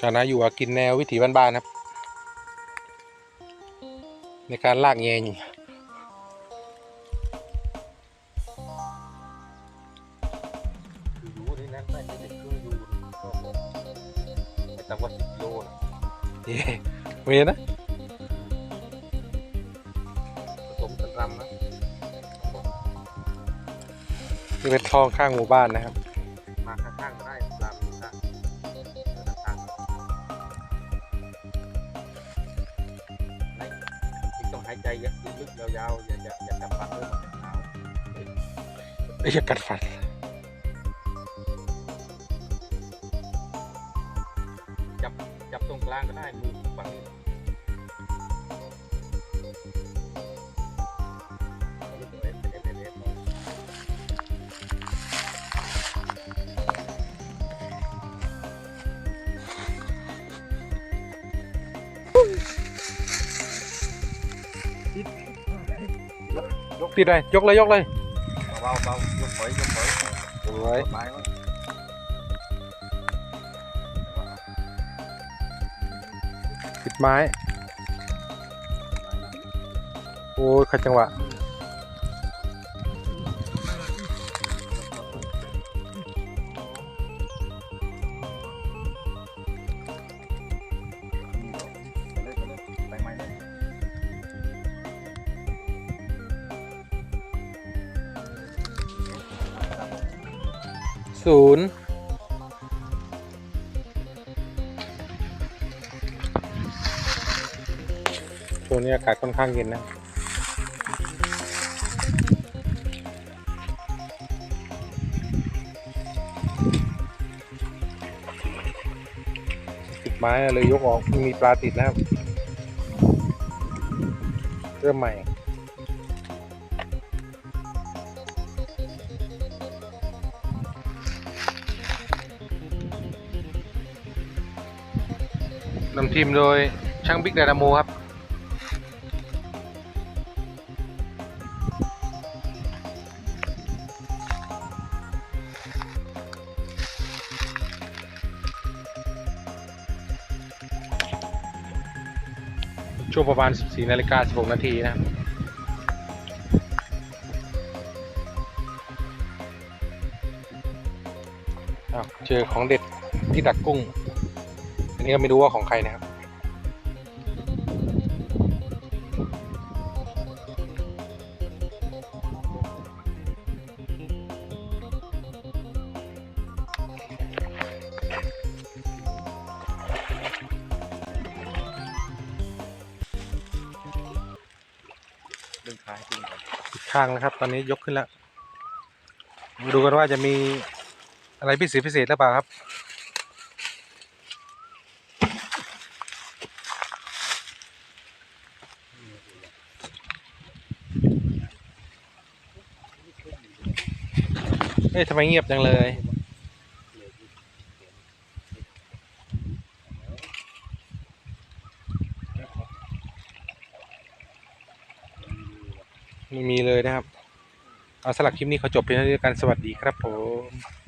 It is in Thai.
คณะอยู่อากินแนววิถีบ้านๆครับ ในการลากแงงคืออยู่นี่นั่นไม่ได้คืออยู่ไม่ต่ำกว่าสิบโลนะเย้เมีนะผสมกันรำนะนี่เป็นคลองข้างหมู่บ้านนะครับ มาข้างๆก็ได้ายใจลึกๆยาวๆอย่าอย่าอย่าจับฟันด้วยมันจะหนาวไอ้ยากัดฟันจับจับตรงกลางก็ได้มือฝั่งนี้ลึ ติดเลยยกเลยยกเลยเบาๆเบาๆยกถอยยกถอยสวยกดไม้ไว้ติดไม้ โอ้ยขัดจังหวะ ศูนย์ช่วงนี้อากาศค่อนข้างเย็นนะติดไม้เลยยกออกมีปลาติดนะครับเริ่มใหม่ นำทีมโดยช่างบิ๊กไดนาโมครับ ช่วงประมาณ 14นาฬิกา16 นาทีนะครับเจอของเด็ดที่ดักกุ้ง นี้ก็ไม่รู้ว่าของใครนะครับ ดึงขาให้ดึงก่อนอีกข้างนะครับ ตอนนี้ยกขึ้นแล้วมาดูกันว่าจะมีอะไรพิเศษพิเศษหรือเปล่าครับ เอ๊ะทำไมเงียบจังเลย ไม่มีเลยนะครับ เอาสลักคลิปนี้เขาจบเพียงเท่านี้กันสวัสดีครับผม